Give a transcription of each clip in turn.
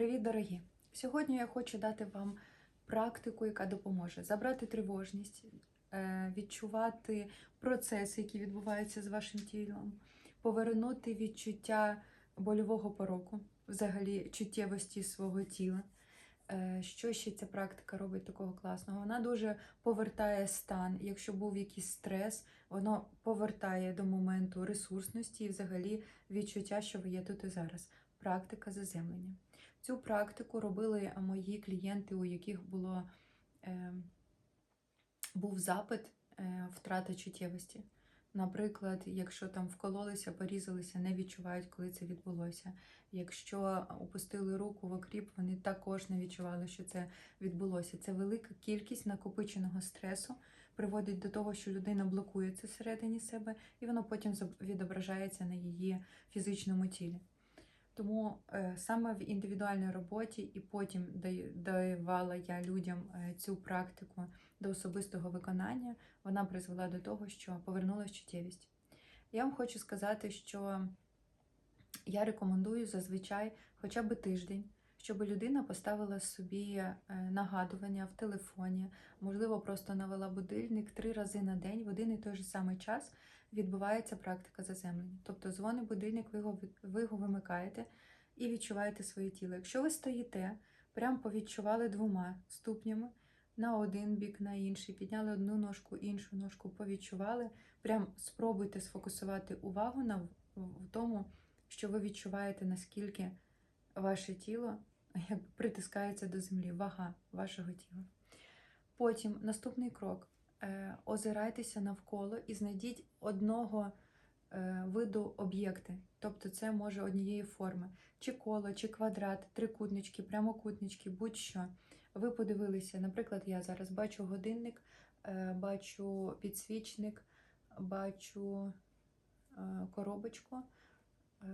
Привіт, дорогі! Сьогодні я хочу дати вам практику, яка допоможе забрати тривожність, е, відчувати процеси, які відбуваються з вашим тілом, повернути відчуття больового пороку, взагалі чуттєвості свого тіла. Е, Що ще ця практика робить такого класного? Вона дуже повертає стан. Якщо був якийсь стрес, воно повертає до моменту ресурсності і взагалі відчуття, що ви є тут і зараз. Практика заземлення. Цю практику робили мої клієнти, у яких було, е, був запит е, втрати чуттєвості. Наприклад, якщо там вкололися, порізалися, не відчувають, коли це відбулося. Якщо опустили руку в окріп, вони також не відчували, що це відбулося. Це велика кількість накопиченого стресу приводить до того, що людина блокує це всередині себе, і воно потім відображається на її фізичному тілі. Тому е, саме в індивідуальній роботі, і потім давала я людям е, цю практику до особистого виконання, вона призвела до того, що повернулася чуттєвість. Я вам хочу сказати, що я рекомендую зазвичай хоча б тиждень, щоб людина поставила собі е, нагадування в телефоні, можливо, просто навела будильник три рази на день в один і той же самий час відбувається практика заземлення. Тобто дзвонить будильник, ви його, ви його вимикаєте і відчуваєте своє тіло. Якщо ви стоїте, прям повідчували двома ступнями на один бік, на інший, підняли одну ножку, іншу ножку, повідчували. Прям спробуйте сфокусувати увагу на в- тому, що ви відчуваєте, наскільки ваше тіло притискається до землі, вага вашого тіла. Потім наступний крок. Е, Озирайтеся навколо і знайдіть одного е, виду об'єкти. Тобто це може однієї форми. Чи коло, чи квадрат, трикутнички, прямокутнички, будь-що. Ви подивилися, наприклад, я зараз бачу годинник, е, бачу підсвічник, бачу коробочку,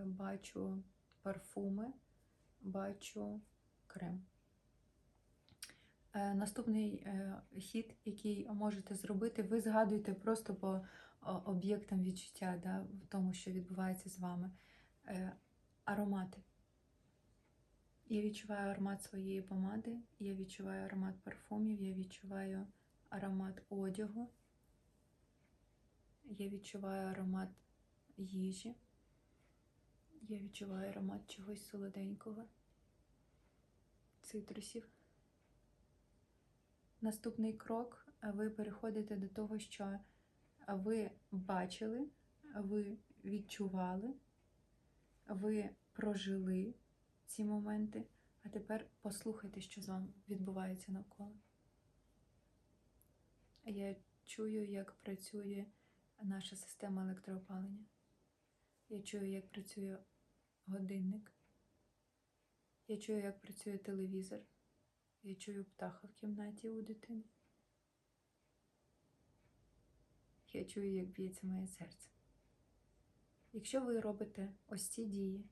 бачу парфуми, бачу крем. Е, Наступний е, хід, який можете зробити, ви згадуєте просто по об'єктам відчуття, да, в тому, що відбувається з вами. Е, Аромати. Я відчуваю аромат своєї помади, я відчуваю аромат парфумів, я відчуваю аромат одягу, я відчуваю аромат їжі, я відчуваю аромат чогось солоденького, цитрусів. Наступний крок е, ви переходите до того, що ви бачили, ви відчували, ви прожили ці моменти, а тепер послухайте, що з вами відбувається навколо. Я чую, як працює наша система електроопалення. Я чую, як працює годинник. Я чую, як працює телевізор. Я чую птаха в кімнаті у дитини. Я чую, як б'ється моє серце. Якщо ви робите ось ці дії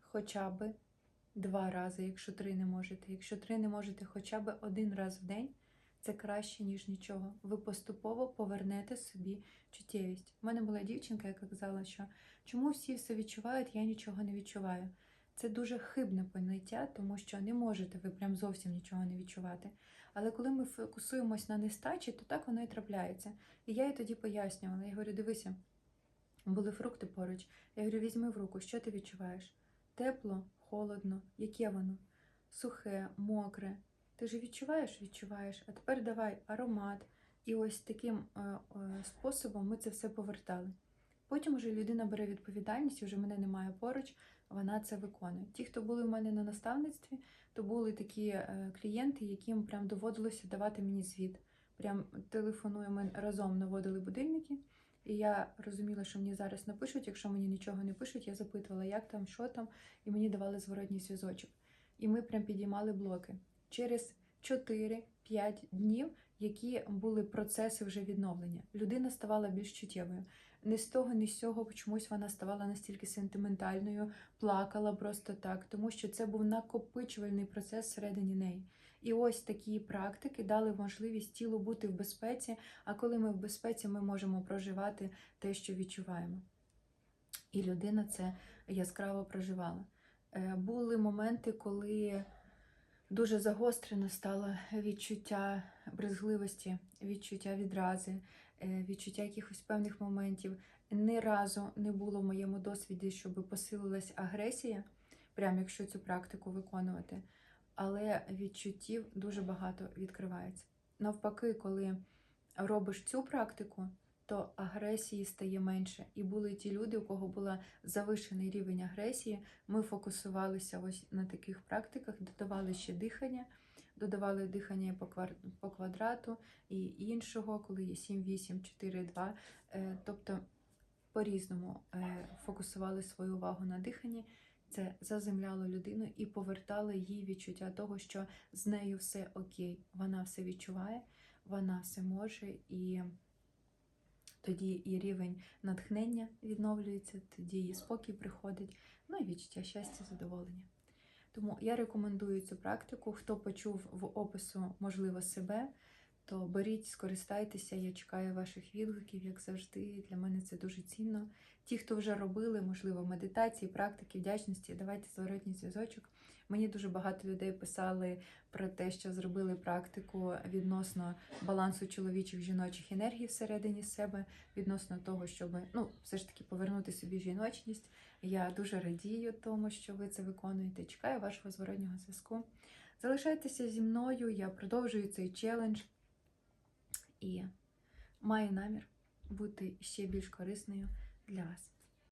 хоча б два рази, якщо три не можете, якщо три не можете хоча б один раз в день, це краще, ніж нічого. Ви поступово повернете собі чуттєвість. У мене була дівчинка, яка казала, що чому всі все відчувають, я нічого не відчуваю. Це дуже хибне поняття, тому що не можете ви прям зовсім нічого не відчувати. Але коли ми фокусуємось на нестачі, то так воно і трапляється. І я їй тоді пояснювала. Я говорю, дивися, були фрукти поруч. Я говорю, візьми в руку, що ти відчуваєш? Тепло, холодно, яке воно? Сухе, мокре. Ти ж відчуваєш? Відчуваєш. А тепер давай аромат. І ось таким е, е, способом ми це все повертали. Потім вже людина бере відповідальність, вже мене немає поруч, вона це виконує. Ті, хто були в мене на наставництві, то були такі е, клієнти, яким прям доводилося давати мені звіт. Прям телефонуємо, ми разом наводили будильники, і я розуміла, що мені зараз напишуть. Якщо мені нічого не пишуть, я запитувала, як там, що там, і мені давали зворотній зв'язочок. І ми прям підіймали блоки. Через 4-5 днів, які були процеси вже відновлення, людина ставала більш чуттєвою. Не з того, ні з цього чомусь вона ставала настільки сентиментальною, плакала просто так, тому що це був накопичувальний процес всередині неї. І ось такі практики дали можливість тілу бути в безпеці. А коли ми в безпеці, ми можемо проживати те, що відчуваємо. І людина це яскраво проживала. Е, Були моменти, коли дуже загострено стало відчуття брезгливості, відчуття відрази, е, відчуття якихось певних моментів. Ні разу не було в моєму досвіді, щоб посилилась агресія, прямо якщо цю практику виконувати. Але відчуттів дуже багато відкривається. Навпаки, коли робиш цю практику, то агресії стає менше. І були ті люди, у кого був завишений рівень агресії. Ми фокусувалися ось на таких практиках, додавали ще дихання, додавали дихання по, квадрату і іншого, коли є 7, 8, 4, 2. Е, Тобто по-різному е, фокусували свою увагу на диханні. Це заземляло людину і повертало їй відчуття того, що з нею все окей, вона все відчуває, вона все може, і тоді і рівень натхнення відновлюється, тоді і спокій приходить, ну і відчуття щастя, задоволення. Тому я рекомендую цю практику. Хто почув в опису, можливо, себе, то беріть, скористайтеся. Я чекаю ваших відгуків, як завжди. Для мене це дуже цінно. Ті, хто вже робили, можливо, медитації, практики, вдячності, давайте зворотній зв'язочок. Мені дуже багато людей писали про те, що зробили практику відносно балансу чоловічих жіночих енергій всередині себе, відносно того, щоб ну, все ж таки повернути собі жіночність. Я дуже радію тому, що ви це виконуєте. Чекаю вашого зворотнього зв'язку. Залишайтеся зі мною, я продовжую цей челендж і маю намір бути ще більш корисною для вас.